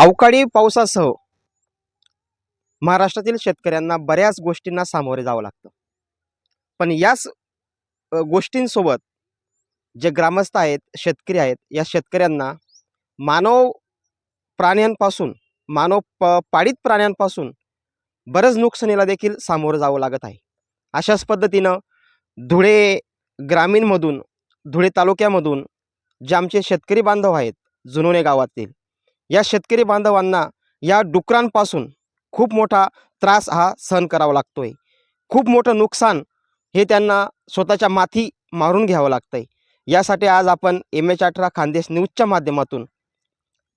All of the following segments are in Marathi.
अवकाळी पावसासह महाराष्ट्रातील शेतकऱ्यांना बऱ्याच गोष्टींना सामोरे जावं लागतं. पण याच गोष्टींसोबत जे ग्रामस्थ आहेत शेतकरी आहेत या शेतकऱ्यांना मानव प्राण्यांपासून मानव प पाळीत प्राण्यांपासून बरंच नुकसानीला देखील सामोरं जावं लागत आहे. अशाच पद्धतीनं धुळे ग्रामीणमधून धुळे तालुक्यामधून जे आमचे शेतकरी बांधव आहेत जुनोने गावातील या शेतकरी बांधवांना या डुकरांपासून खूप मोठा त्रास हा सहन करावा लागतो आहे खूप मोठं नुकसान हे त्यांना स्वतःच्या माथी मारून घ्यावं लागतं आहे यासाठी आज आपण एम एच अठरा खानदेश न्यूजच्या माध्यमातून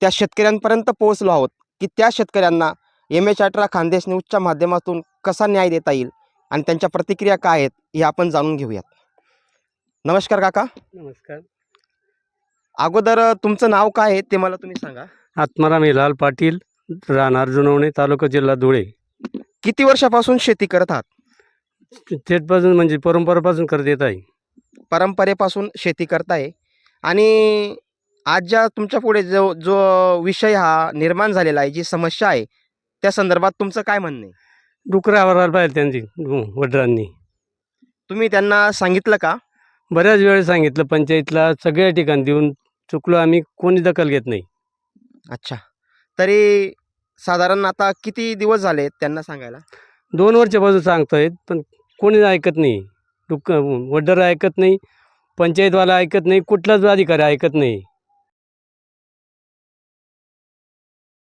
त्या शेतकऱ्यांपर्यंत पोहोचलो आहोत की त्या शेतकऱ्यांना एम एच अठरा खानदेश न्यूजच्या माध्यमातून कसा न्याय देता येईल आणि त्यांच्या प्रतिक्रिया काय आहेत हे आपण जाणून घेऊयात. नमस्कार काका. नमस्कार. अगोदर तुमचं नाव काय आहे ते मला तुम्ही सांगा. आत्माराम हिलाल पाटील राहणार जुनवणे तालुका जिल्हा धुळे. किती वर्षापासून शेती करत आहात? थेटपासून म्हणजे परंपरापासून करत येत आहे. परंपरेपासून शेती करताय. आणि आज ज्या तुमच्यापुढे जो जो विषय हा निर्माण झालेला आहे जी समस्या आहे त्या संदर्भात तुमचं काय म्हणणं आहे? डुकरं आवरायला पाहिजे त्यांची हं, वडिलांनी. तुम्ही त्यांना सांगितलं का? बऱ्याच वेळेस सांगितलं पंचायतला सगळ्या ठिकाणी देऊन चुकलो आम्ही कोणी दखल घेत नाही. अच्छा. तरी साधारण आता किती दिवस झाले त्यांना सांगायला? दोन वर्षापासून सांगतोय पण कोणी ऐकत नाही. डुक वडर ऐकत नाही पंचायतवाला ऐकत नाही कुठलाच अधिकारी ऐकत नाही.